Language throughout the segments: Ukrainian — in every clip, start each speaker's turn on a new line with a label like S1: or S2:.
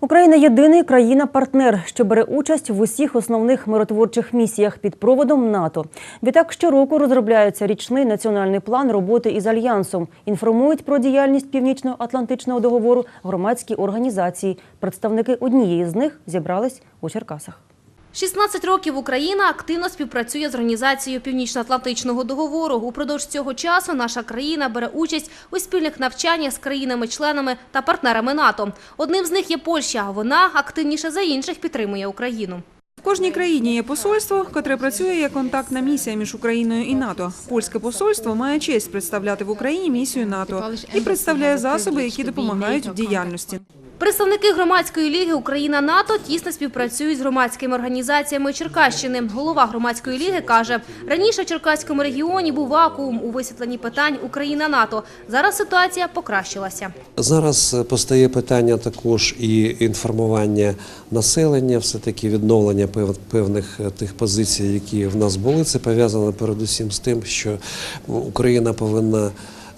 S1: Україна єдиний країна-партнер, що бере участь в усіх основних миротворчих місіях під проводом НАТО. Відтак щороку розробляється річний національний план роботи із альянсом. Інформують про діяльність Північно-Атлантичного договору громадські організації. Представники однієї з них зібрались у Черкасах.
S2: 16 років Україна активно співпрацює з організацією Північно-Атлантичного договору. Упродовж цього часу наша країна бере участь у спільних навчаннях з країнами-членами та партнерами НАТО. Одним з них є Польща. Вона активніше за інших підтримує Україну.
S3: В кожній країні є посольство, котре працює як контактна місія між Україною і НАТО. Польське посольство має честь представляти в Україні місію НАТО і представляє засоби, які допомагають в діяльності.
S2: Представники громадської ліги Україна НАТО тісно співпрацюють з громадськими організаціями Черкащини. Голова громадської ліги каже, раніше в Черкаському регіоні був вакуум у висвітленні питань Україна НАТО. Зараз ситуація покращилася.
S4: Зараз е, постає питання також і інформування населення, все таки відновлення пев- певних е, тих позицій, які в нас були. Це пов'язано передусім з тим, що Україна повинна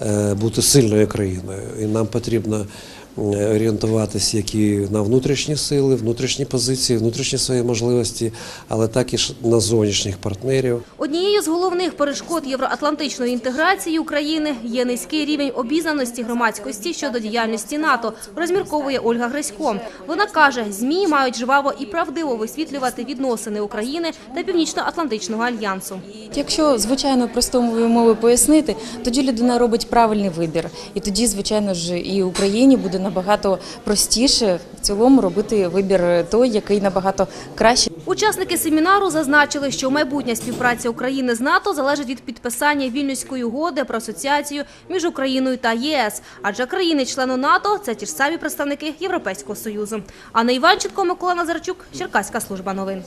S4: е, бути сильною країною, і нам потрібно орієнтуватися як і на внутрішні сили, внутрішні позиції, внутрішні свої можливості, але так і на зовнішніх партнерів.
S2: Однією з головних перешкод євроатлантичної інтеграції України є низький рівень обізнаності громадськості щодо діяльності НАТО, розмірковує Ольга Грисько. Вона каже, ЗМІ мають жваво і правдиво висвітлювати відносини України та Північно-Атлантичного альянсу.
S5: Якщо звичайно простою мовою пояснити, тоді людина робить правильний вибір, і тоді, звичайно ж, і Україні буде набагато простіше в цілому робити вибір той, який набагато краще.
S2: Учасники семінару зазначили, що майбутня співпраця України з НАТО залежить від підписання Вільнюської угоди про асоціацію між Україною та ЄС, адже країни-члени НАТО це ті ж самі представники Європейського союзу. Анна Іванченко, Микола Назарчук, Черкаська служба новин.